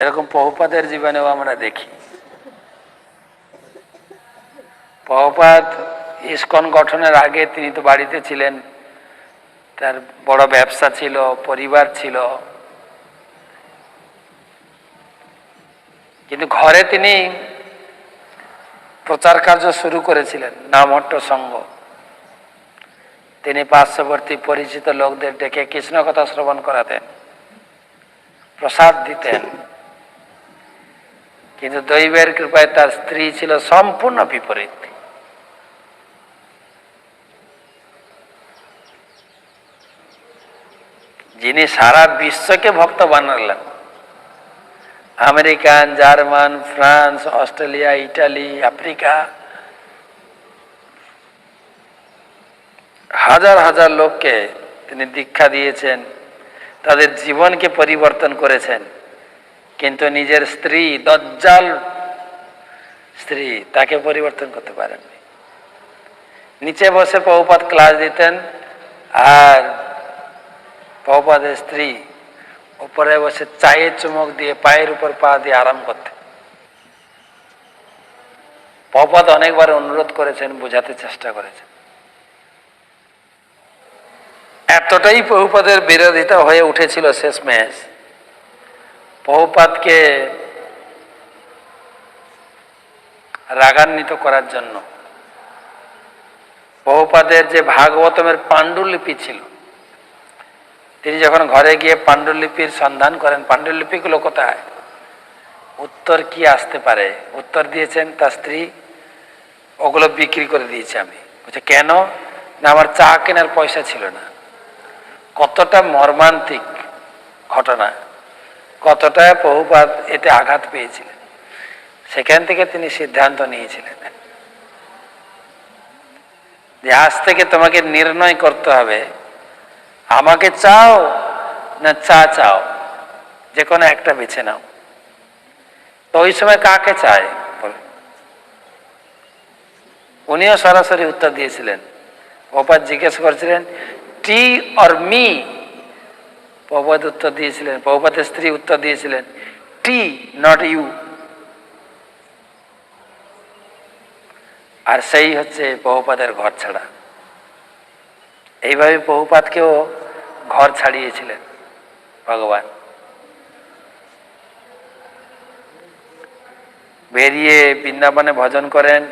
এরকম বহুপাদের জীবনেও আমরা দেখি। বহুপাদ ইস্কন গঠনের আগে তিনি তো বাড়িতে ছিলেন, তার বড় ব্যবসা ছিল, পরিবার ছিল। কিন্তু ঘরে তিনি প্রচার কার্য শুরু করেছিলেন, নামহট্ট সংঘ তিনি পার্শ্ববর্তী পরিচিত লোকদের ডেকে কৃষ্ণ কথা শ্রবণ করাতেন, প্রসাদ দিতেন। কিন্তু দৈবের কৃপায় তার স্ত্রী ছিল সম্পূর্ণ বিপরীত। যিনি সারা বিশ্বকে ভক্ত বানালেন, American, German, France, Australia, Italy, Africa, হাজার হাজার লোককে তিনি দীক্ষা দিয়েছেন, তাদের জীবনকে পরিবর্তন করেছেন। কিন্তু নিজের স্ত্রী দজ্জাল স্ত্রী তাকে পরিবর্তন করতে পারেননি। নিচে বসে পৌপাত ক্লাস দিতেন আর পৌপাদের স্ত্রী উপরে বসে চায়ের চুমক দিয়ে পায়ের উপর পা দিয়ে আরাম করতেন। পৌপাত অনেকবার অনুরোধ করেছেন, বোঝাতে চেষ্টা করেছেন। এতটাই বহুপাদের বিরোধিতা হয়ে উঠেছিল শেষ শেষমেশ। বহুপাতকে রাগান্বিত করার জন্য। বহুপাদের যে ভাগবতমের পাণ্ডুলিপি ছিল, তিনি যখন ঘরে গিয়ে পাণ্ডুলিপির সন্ধান করেন, পাণ্ডুলিপিগুলো কোথায়? উত্তর কি আসতে পারে? উত্তর দিয়েছেন, তার স্ত্রী ওগুলো বিক্রি করে দিয়েছে আমি। বলছে, কেন? না, আমার চা কেনার পয়সা ছিল না। কতটা মর্মান্তিক ঘটনা। কতটা বহুপাত এতে আঘাত পেয়েছিলেন? সেখান থেকে তিনি সিদ্ধান্ত নিয়েছিলেন। যে আজ থেকে তোমাকে নির্ণয় করতে হবে, আমাকে চাও না চা চাও, যে কোনো একটা বেছে নাও। তো ওই সময় কাকে চায়। উনিও সরাসরি উত্তর দিয়েছিলেন। গোপাল জিজ্ঞেস করছিলেন, টি অর মি? প্রবাদ উত্তর দিয়েছিলেন প্রবাদের স্ত্রী উত্তর দিয়েছিলেন, টি নট ইউ আর সেই হচ্ছে বহুপাদের ঘর ছাড়া। এইভাবে বহুপাতকেও ঘর ছাড়িয়েছিলেন ভগবান। বেরিয়ে বৃন্দাবনে ভজন করেন,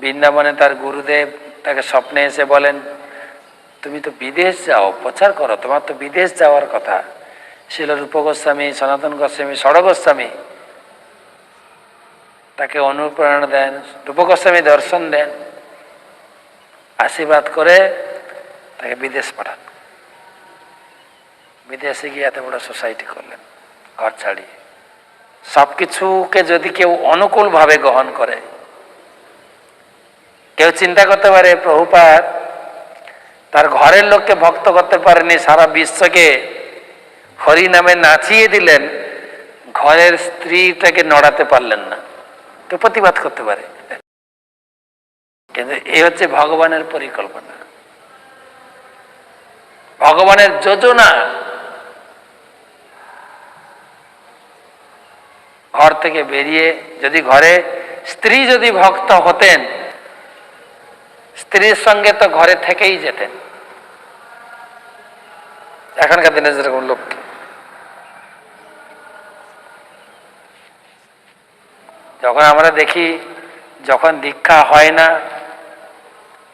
বৃন্দাবনে তার গুরুদেব তাকে স্বপ্নে এসে বলেন তুমি তো বিদেশ যাও, প্রচার করো, তোমার তো বিদেশ যাওয়ার কথা। শিল রূপ গোস্বামী, সনাতন গোস্বামী, ষড় গোস্বামী, তাকে অনুপ্রেরণা দেন, রূপ গোস্বামী দর্শন দেন, আশীর্বাদ করে তাকে বিদেশ পাঠান। বিদেশে গিয়ে এত বড় সোসাইটি করলেন, ঘর ছাড়িয়ে। সব কিছুকে যদি কেউ অনুকূলভাবে গ্রহণ করে, কেউ চিন্তা করতে পারে, প্রভুপাত তার ঘরের লোককে ভক্ত করতে পারেনি, সারা বিশ্বকে হরি নামে নাচিয়ে দিলেন। ঘরের স্ত্রীটাকে নড়াতে পারলেন না। তো প্রতিবাদ করতে পারে। কিন্তু এ হচ্ছে ভগবানের পরিকল্পনা। ভগবানের যোজনা। ঘর থেকে বেরিয়ে যদি ঘরে স্ত্রী যদি ভক্ত হতেন স্ত্রীর সঙ্গে তো ঘরে থেকেই যেতেন। এখনকার দিনে যেরকম লোক যখন আমরা দেখি, যখন দীক্ষা হয় না,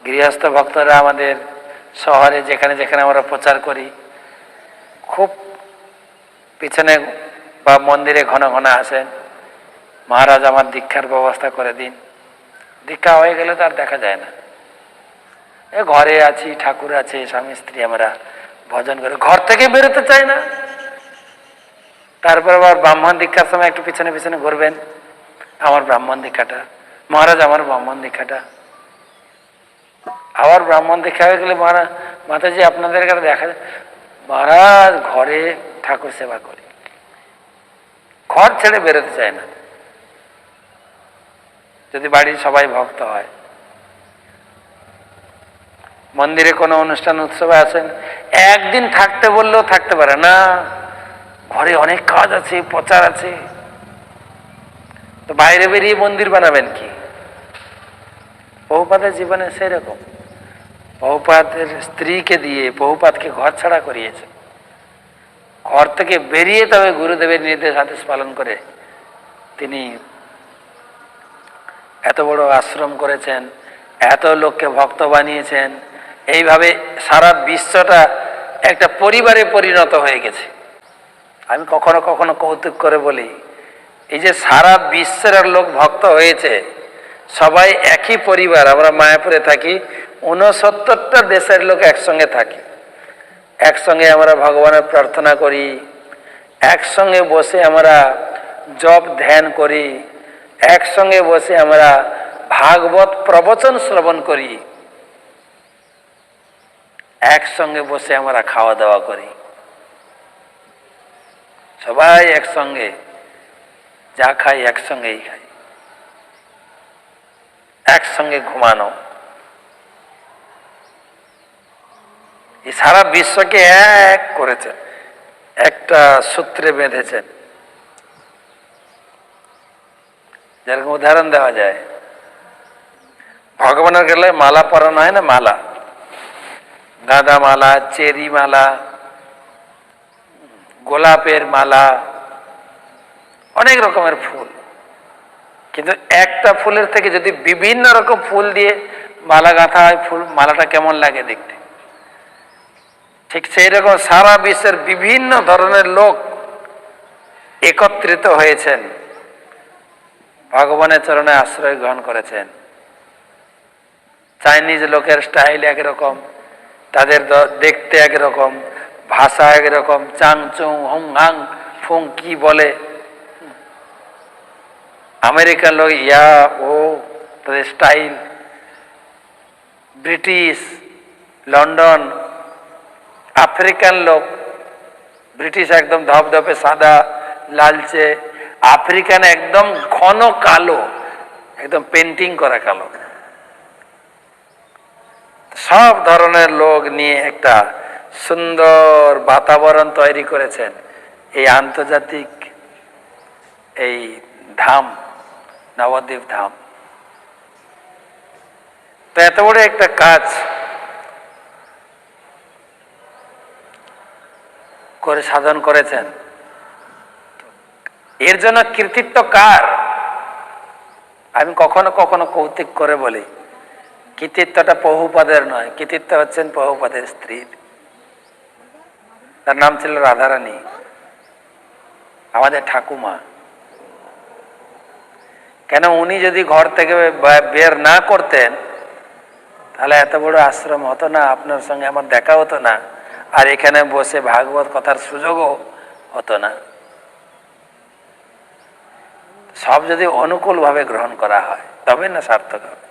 গৃহস্থ ভক্তরা আমাদের শহরে যেখানে যেখানে আমরা প্রচার করি, খুব পিছনে বা মন্দিরে ঘন ঘন আসেন, মহারাজ আমার দীক্ষার ব্যবস্থা করে দিন। দীক্ষা হয়ে গেলে তো আর দেখা যায় না। ঘরে আছি, ঠাকুর আছে, স্বামী, স্ত্রী আমরা ভজন করে। ঘর থেকে বেরোতে চাই না। তারপর আবার ব্রাহ্মণ দীক্ষার সময় একটু পিছনে পিছনে ঘুরবেন। আমার ব্রাহ্মণ দীক্ষাটা। মহারাজ, আমার ব্রাহ্মণ দীক্ষাটা। আবার ব্রাহ্মণ দীক্ষা হয়ে গেলে মহারাজ মাতাজি, আপনাদের কাছে দেখা মহারাজ, ঘরে ঠাকুর সেবা করি। ঘর ছেড়ে বেরোতে চায় না। যদি বাড়ির সবাই ভক্ত হয়। মন্দিরে কোনো অনুষ্ঠান, উৎসবে আছেন। একদিন থাকতে বললেও থাকতে পারে না। ঘরে অনেক কাজ আছে, প্রচার আছে। তো বাইরে বেরিয়ে মন্দির বানাবেন কি? বহুপাতের জীবনে সেরকম। বহুপাতের স্ত্রীকে দিয়ে বহুপাতকে ঘর ছাড়া করিয়েছে। ঘর থেকে বেরিয়ে তবে গুরুদেবের নির্দেশ, আদেশ পালন করে তিনি এত বড় আশ্রম করেছেন, এত লোককে ভক্ত বানিয়েছেন এইভাবে সারা বিশ্বটা একটা পরিবারে পরিণত হয়ে গেছে। আমি কখনো কখনো কৌতুক করে বলি, এই যে সারা বিশ্বের লোক ভক্ত হয়েছে, সবাই একই পরিবার। আমরা মায়াপুরে থাকি, ঊনসত্তরটা দেশের লোক একসঙ্গে থাকি। একসঙ্গে আমরা ভগবানের প্রার্থনা করি, একসঙ্গে বসে আমরা জপ ধ্যান করি, একসঙ্গে বসে আমরা ভাগবত প্রবচন শ্রবণ করি। একসঙ্গে বসে আমরা খাওয়া দাওয়া করি। সবাই একসঙ্গে, যা খাই একসঙ্গেই খাই। একসঙ্গে ঘুমানো। এই সারা বিশ্বকে এক করেছেন, একটা সূত্রে বেঁধেছেন। যেরকম উদাহরণ দেওয়া যায়? ভগবানের গেলে মালা পরানো হয় না? মালা। গাঁদা মালা চেরি মালা গোলাপের মালা, অনেক রকমের ফুল। কিন্তু একটা ফুলের থেকে যদি বিভিন্ন রকম ফুল দিয়ে মালা গাঁথা হয়, ফুল মালাটা কেমন লাগে দেখতে? ঠিক সেই রকম সারা বিশ্বের বিভিন্ন ধরনের লোক একত্রিত হয়েছেন। ভগবানের চরণে আশ্রয় গ্রহণ করেছেন। চাইনিজ লোকের স্টাইল একরকম। তাদের দেখতে একরকম, ভাষা একরকম, চাং, চুং, হুং, হাং, ফুং, কি বলে। আমেরিকান লোক, ইয়া, ও, তাদের স্টাইল। ব্রিটিশ, লন্ডন আফ্রিকান লোক, ব্রিটিশ একদম ধপধপে সাদা, লালচে, আফ্রিকান একদম ঘন কালো, একদম পেন্টিং করা কালো। সব ধরনের লোক নিয়ে একটা সুন্দর বাতাবরণ তৈরি করেছেন। এই আন্তর্জাতিক এই ধাম, নবদ্বীপ ধাম। তো এত বড় একটা কাজ করে সাধন করেছেন। এর জন্য কৃতিত্ব কার? আমি কখনো কখনো কৌতুক করে বলি। কৃতিত্বটা বহুপদের নয়। কৃতিত্ব হচ্ছেন বহুপদের স্ত্রীর তার নাম ছিল রাধারানী। আমাদের ঠাকুমা। কেন উনি যদি ঘর থেকে বের না করতেন, তাহলে এত বড় আশ্রম হতো না, আপনার সঙ্গে আমার দেখা হতো না, আর এখানে বসে ভাগবত কথার সুযোগও হতো না। সব যদি অনুকূলভাবে গ্রহণ করা হয় তবে না সার্থক হবে।